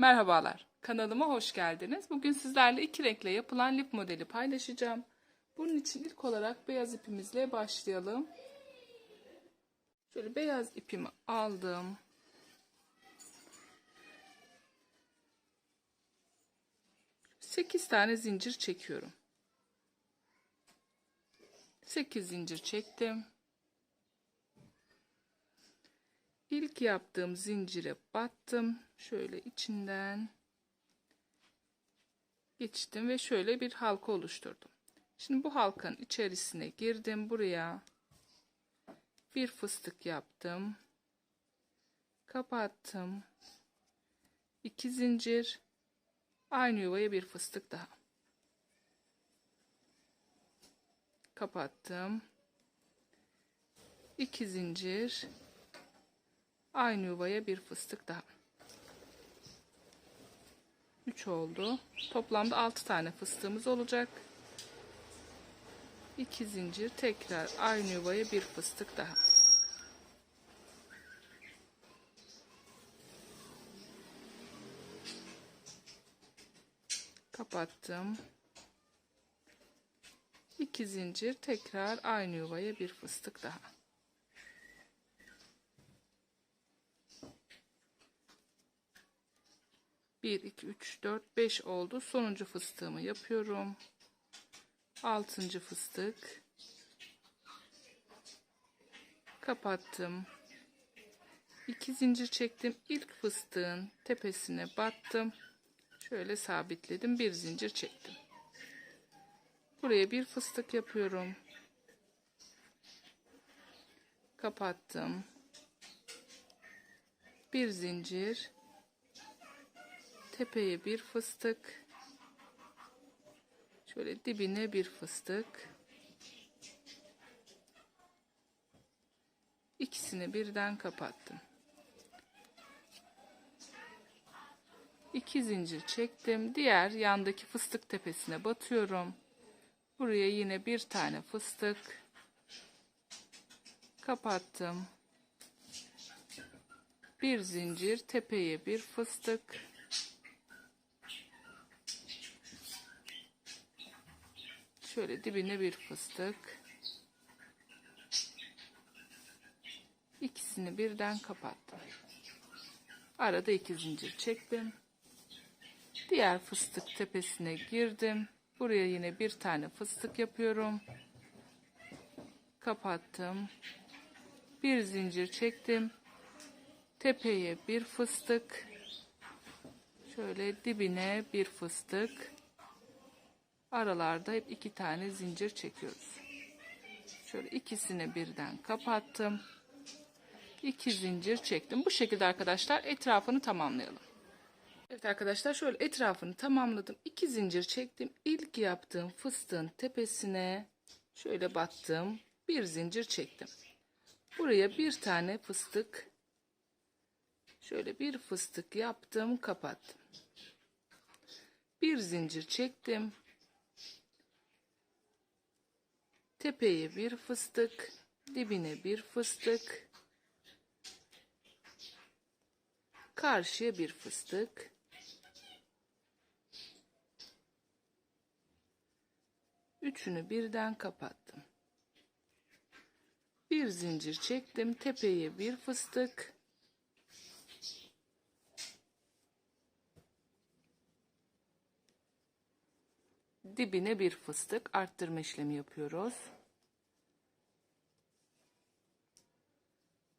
Merhabalar, kanalıma hoş geldiniz. Bugün sizlerle iki renkle yapılan lif modeli paylaşacağım. Bunun için ilk olarak beyaz ipimizle başlayalım. Şöyle beyaz ipimi aldım. Sekiz tane zincir çekiyorum. Sekiz zincir çektim. İlk yaptığım zincire battım. Şöyle içinden geçtim ve şöyle bir halka oluşturdum. Şimdi bu halkanın içerisine girdim. Buraya bir fıstık yaptım. Kapattım. İki zincir. Aynı yuvaya bir fıstık daha. Kapattım. İki zincir. Aynı yuvaya bir fıstık daha. 3 oldu. Toplamda 6 tane fıstığımız olacak. 2 zincir tekrar aynı yuvaya bir fıstık daha. Kapattım. 2 zincir tekrar aynı yuvaya bir fıstık daha. Bir, iki, üç, dört, beş oldu. Sonuncu fıstığımı yapıyorum. Altıncı fıstık. Kapattım. İki zincir çektim. İlk fıstığın tepesine battım. Şöyle sabitledim. Bir zincir çektim. Buraya bir fıstık yapıyorum. Kapattım. Bir zincir tepeye bir fıstık. Şöyle dibine bir fıstık. İkisini birden kapattım. İki zincir çektim. Diğer yandaki fıstık tepesine batıyorum. Buraya yine bir tane fıstık kapattım. Bir zincir tepeye bir fıstık Şöyle dibine bir fıstık. İkisini birden kapattım. Arada iki zincir çektim. Diğer fıstık tepesine girdim. Buraya yine bir tane fıstık yapıyorum. Kapattım. Bir zincir çektim. Tepeye bir fıstık. Şöyle dibine bir fıstık aralarda hep iki tane zincir çekiyoruz. Şöyle ikisini birden kapattım. İki zincir çektim. Bu şekilde arkadaşlar etrafını tamamlayalım. Evet arkadaşlar şöyle etrafını tamamladım. İki zincir çektim. İlk yaptığım fıstığın tepesine şöyle battım. Bir zincir çektim. Buraya bir tane fıstık şöyle bir fıstık yaptım kapattım. Bir zincir çektim. Tepeye bir fıstık, dibine bir fıstık, karşıya bir fıstık. Üçünü birden kapattım. Bir zincir çektim, tepeye bir fıstık. Dibine bir fıstık arttırma işlemi yapıyoruz.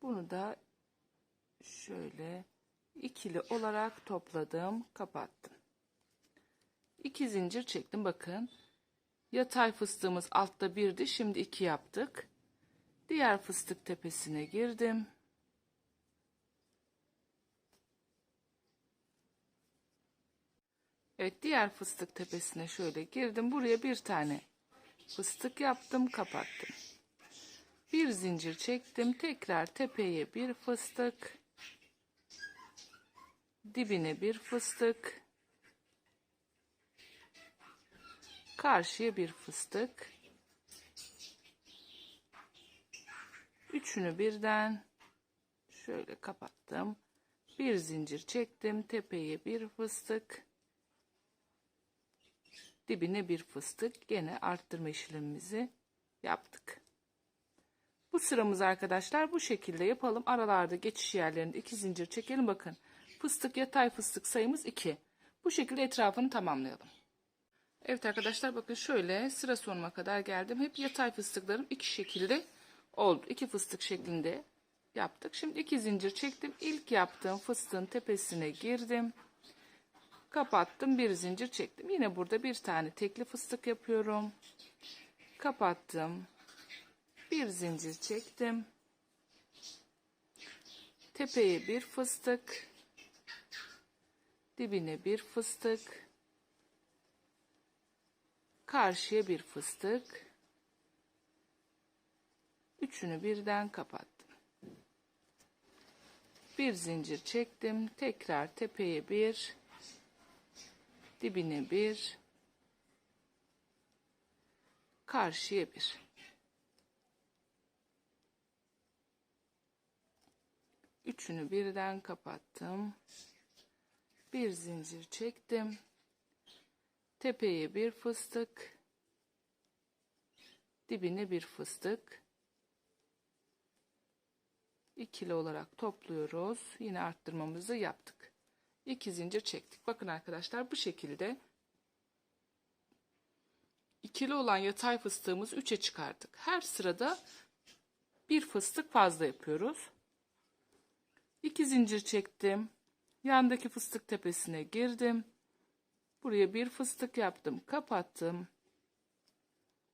Bunu da şöyle ikili olarak topladım, kapattım. İki zincir çektim bakın. Yatay fıstığımız altta birdi, şimdi iki yaptık. Diğer fıstık tepesine girdim. Evet diğer fıstık tepesine şöyle girdim. Buraya bir tane fıstık yaptım kapattım. Bir zincir çektim. Tekrar tepeye bir fıstık. Dibine bir fıstık. Karşıya bir fıstık. Üçünü birden şöyle kapattım. Bir zincir çektim. Tepeye bir fıstık. Dibine bir fıstık. Gene arttırma işlemimizi yaptık. Bu sıramız arkadaşlar bu şekilde yapalım. Aralarda geçiş yerlerinde iki zincir çekelim. Bakın fıstık yatay fıstık sayımız 2. Bu şekilde etrafını tamamlayalım. Evet arkadaşlar bakın şöyle sıra sonuna kadar geldim. Hep yatay fıstıklarım iki şekilde oldu. İki fıstık şeklinde yaptık. Şimdi iki zincir çektim. İlk yaptığım fıstığın tepesine girdim. Kapattım. Bir zincir çektim. Yine burada bir tane tekli fıstık yapıyorum. Kapattım. Bir zincir çektim. Tepeye bir fıstık. Dibine bir fıstık. Karşıya bir fıstık. Üçünü birden kapattım. Bir zincir çektim. Tekrar tepeye bir. Dibine bir. Karşıya bir. Üçünü birden kapattım. Bir zincir çektim. Tepeye bir fıstık. Dibine bir fıstık. İkili olarak topluyoruz. Yine arttırmamızı yaptık. İki zincir çektik. Bakın arkadaşlar bu şekilde ikili olan yatay fıstığımızı 3'e çıkardık. Her sırada bir fıstık fazla yapıyoruz. İki zincir çektim. Yandaki fıstık tepesine girdim. Buraya bir fıstık yaptım. Kapattım.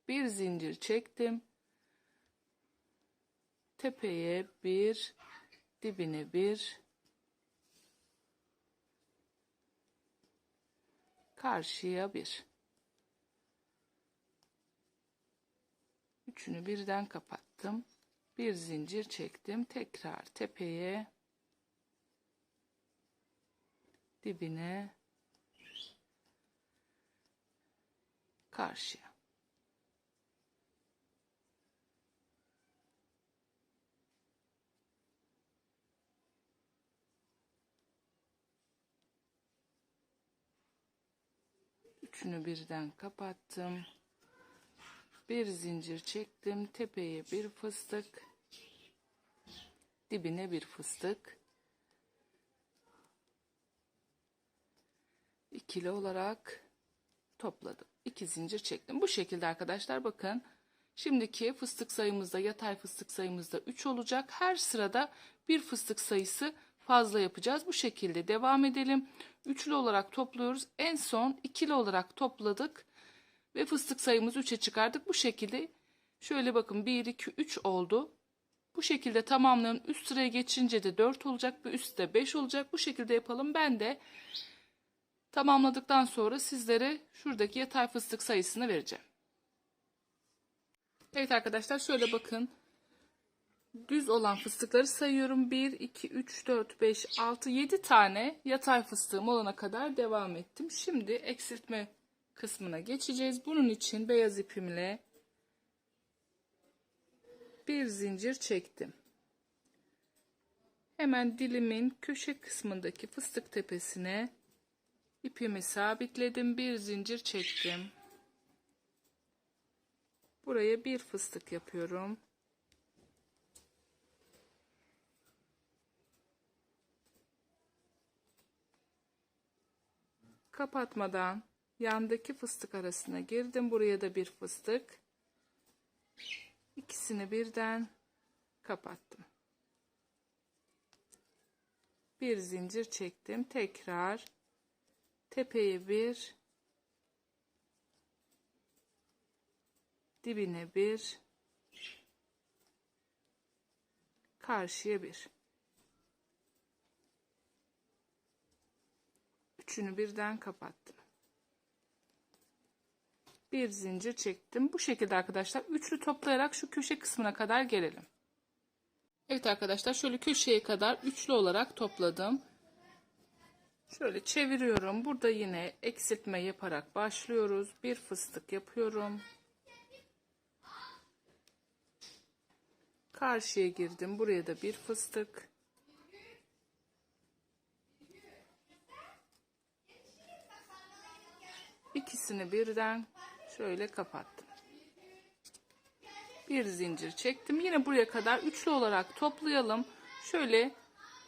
Bir zincir çektim. Tepeye bir, dibine bir. Karşıya bir. Üçünü birden kapattım. Bir zincir çektim. Tekrar tepeye dibine karşıya. Üçünü birden kapattım. Bir zincir çektim. Tepeye bir fıstık. Dibine bir fıstık. ikili olarak topladım. İki zincir çektim. Bu şekilde arkadaşlar bakın. Şimdiki fıstık sayımızda yatay fıstık sayımızda 3 olacak. Her sırada bir fıstık sayısı fazla yapacağız. Bu şekilde devam edelim. Üçlü olarak topluyoruz. En son ikili olarak topladık. Ve fıstık sayımızı 3'e çıkardık. Bu şekilde şöyle bakın 1, 2, 3 oldu. Bu şekilde tamamlayın. Üst sıraya geçince de 4 olacak. Bu üstte 5 olacak. Bu şekilde yapalım. Ben de Tamamladıktan sonra sizlere şuradaki yatay fıstık sayısını vereceğim. Evet arkadaşlar şöyle bakın. Düz olan fıstıkları sayıyorum. 1, 2, 3, 4, 5, 6, 7 tane yatay fıstığım olana kadar devam ettim. Şimdi eksiltme kısmına geçeceğiz. Bunun için beyaz ipimle bir zincir çektim. Hemen dilimin köşe kısmındaki fıstık tepesine ipimi sabitledim. Bir zincir çektim. Buraya bir fıstık yapıyorum. Kapatmadan yandaki fıstık arasına girdim. Buraya da bir fıstık. İkisini birden kapattım. Bir zincir çektim. Tekrar tepeye bir dibine bir karşıya bir üçünü birden kapattım bir zincir çektim bu şekilde arkadaşlar üçlü toplayarak şu köşe kısmına kadar gelelim Evet arkadaşlar şöyle köşeye kadar üçlü olarak topladım Şöyle çeviriyorum. Burada yine eksiltme yaparak başlıyoruz. Bir fıstık yapıyorum. Karşıya girdim. Buraya da bir fıstık. İkisini birden şöyle kapattım. Bir zincir çektim. Yine buraya kadar üçlü olarak toplayalım. Şöyle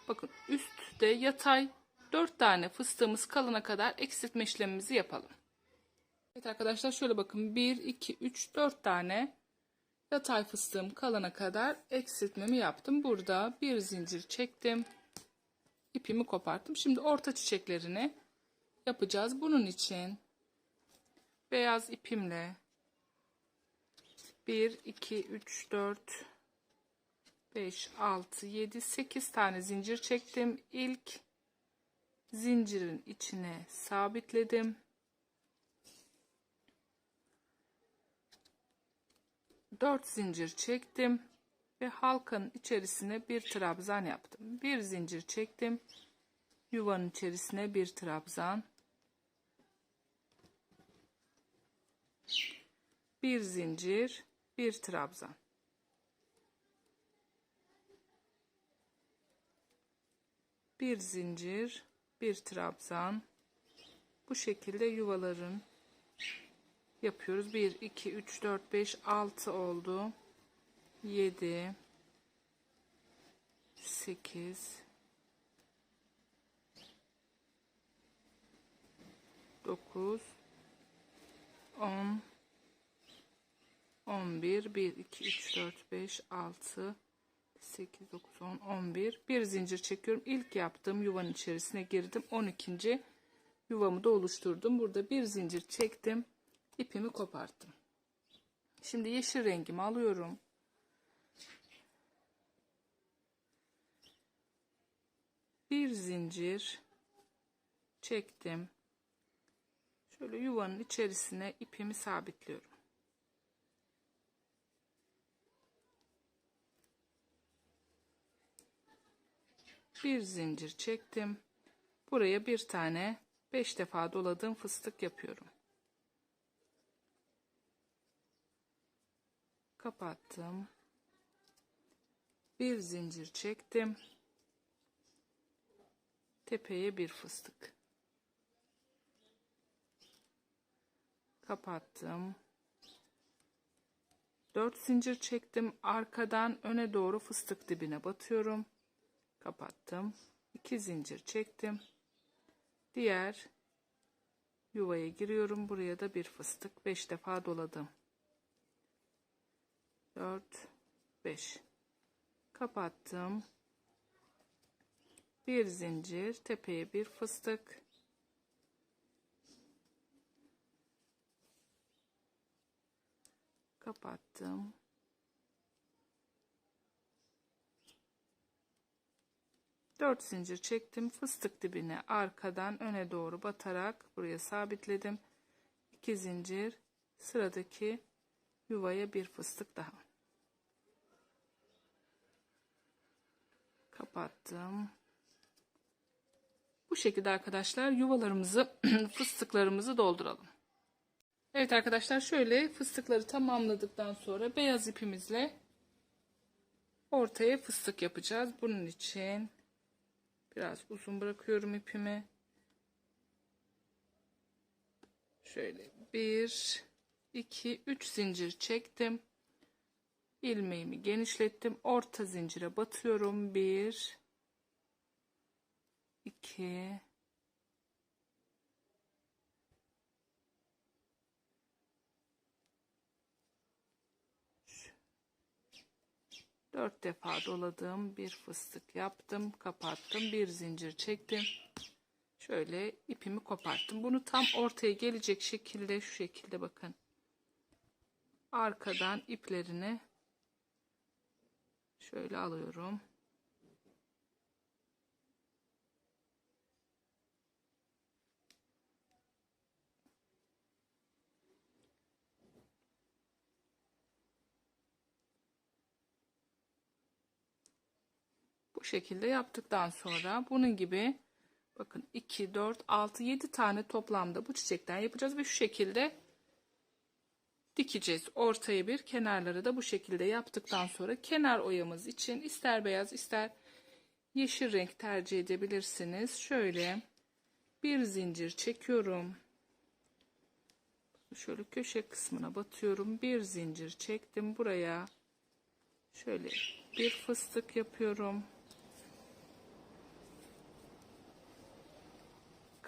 bakın üstte yatay 4 tane fıstığımız kalana kadar eksiltme işlemimizi yapalım. Evet arkadaşlar şöyle bakın 1, 2, 3, 4 tane yatay fıstığım kalana kadar eksiltmemi yaptım. Burada bir zincir çektim. ipimi koparttım. Şimdi orta çiçeklerini yapacağız. Bunun için beyaz ipimle 1, 2, 3, 4, 5, 6, 7, 8 tane zincir çektim. İlk zincirin içine sabitledim. 4 zincir çektim ve halkanın içerisine bir trabzan yaptım. Bir zincir çektim. Yuvanın içerisine bir trabzan. Bir zincir, bir trabzan. Bir zincir, bir trabzan. Bu şekilde yuvaların yapıyoruz. 1, 2, 3, 4, 5, 6 oldu. 7, 8, 9, 10, 11, 1, 2, 3, 4, 5, 6, 8, 9, 10, 11. Bir zincir çekiyorum. İlk yaptığım yuvanın içerisine girdim. 12. yuvamı da oluşturdum. Burada bir zincir çektim. ipimi koparttım. Şimdi yeşil rengimi alıyorum. Bir zincir çektim. Şöyle yuvanın içerisine ipimi sabitliyorum. Bir zincir çektim. Buraya bir tane 5 defa doladığım fıstık yapıyorum. Kapattım. Bir zincir çektim. Tepeye bir fıstık. Kapattım. 4 zincir çektim. Arkadan öne doğru fıstık dibine batıyorum. Kapattım. 2 zincir çektim. Diğer yuvaya giriyorum. Buraya da bir fıstık 5 defa doladım. 4 5 kapattım. Bir zincir, tepeye bir fıstık. Kapattım. Dört zincir çektim. Fıstık dibine arkadan öne doğru batarak buraya sabitledim. 2 zincir sıradaki yuvaya bir fıstık daha. Kapattım. Bu şekilde arkadaşlar yuvalarımızı fıstıklarımızı dolduralım. Evet arkadaşlar şöyle fıstıkları tamamladıktan sonra beyaz ipimizle ortaya fıstık yapacağız. Bunun için biraz uzun bırakıyorum ipimi. Şöyle bir 2 3 zincir çektim. ilmeğimi genişlettim. Orta zincire batıyorum. 1 2 4 defa doladığım bir fıstık yaptım. Kapattım. Bir zincir çektim. Şöyle ipimi koparttım. Bunu tam ortaya gelecek şekilde şu şekilde bakın arkadan iplerini şöyle alıyorum. Bu şekilde yaptıktan sonra bunun gibi bakın 2 4 6 7 tane toplamda bu çiçekten yapacağız ve şu şekilde dikeceğiz. Ortaya bir kenarları da bu şekilde yaptıktan sonra kenar oyamız için ister beyaz ister yeşil renk tercih edebilirsiniz. Şöyle bir zincir çekiyorum. Şöyle köşe kısmına batıyorum. Bir zincir çektim. Buraya şöyle bir fıstık yapıyorum.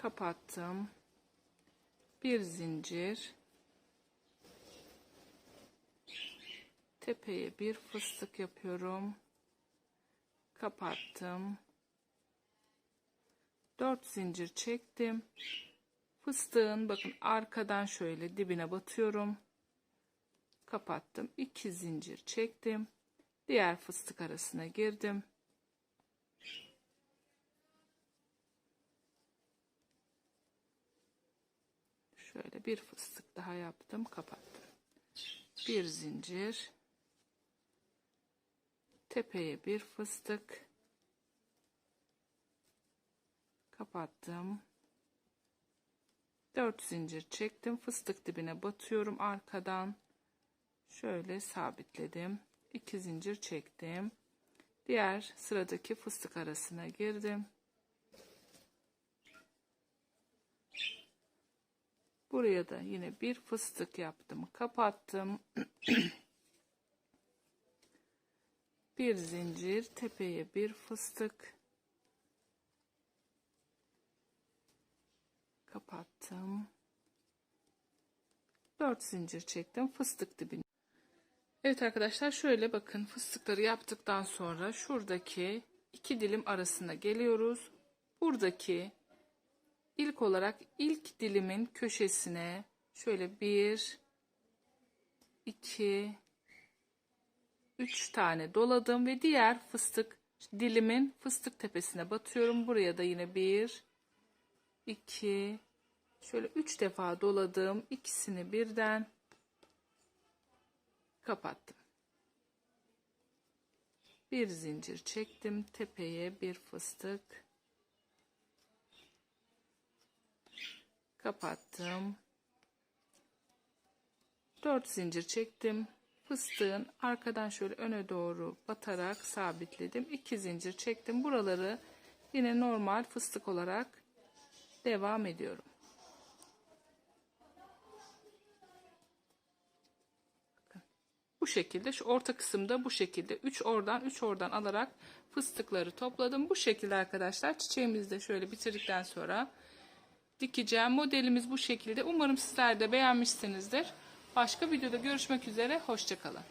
Kapattım. Bir zincir. Tepeye bir fıstık yapıyorum. Kapattım. 4 zincir çektim. Fıstığın bakın arkadan şöyle dibine batıyorum. Kapattım. 2 zincir çektim. Diğer fıstık arasına girdim. Şöyle bir fıstık daha yaptım. Kapattım. Bir zincir. Tepeye bir fıstık. Kapattım. 4 zincir çektim. Fıstık dibine batıyorum arkadan. Şöyle sabitledim. 2 zincir çektim. Diğer sıradaki fıstık arasına girdim. Buraya da yine bir fıstık yaptım. Kapattım. bir zincir tepeye bir fıstık. kapattım. 4 zincir çektim fıstık dibine. Evet arkadaşlar şöyle bakın fıstıkları yaptıktan sonra şuradaki iki dilim arasına geliyoruz. Buradaki ilk olarak ilk dilimin köşesine şöyle bir, iki, üç tane doladım ve diğer fıstık dilimin fıstık tepesine batıyorum. Buraya da yine bir, 2 şöyle 3 defa doladım. ikisini birden kapattım. Bir zincir çektim. Tepeye bir fıstık. Kapattım. 4 zincir çektim. Fıstığın arkadan şöyle öne doğru batarak sabitledim. 2 zincir çektim. Buraları yine normal fıstık olarak devam ediyorum. Bu şekilde şu orta kısımda bu şekilde 3 oradan 3 oradan alarak fıstıkları topladım. Bu şekilde arkadaşlar çiçeğimizi de şöyle bitirdikten sonra dikeceğim. Modelimiz bu şekilde. Umarım sizler de beğenmişsinizdir. Başka videoda görüşmek üzere. Hoşçakalın.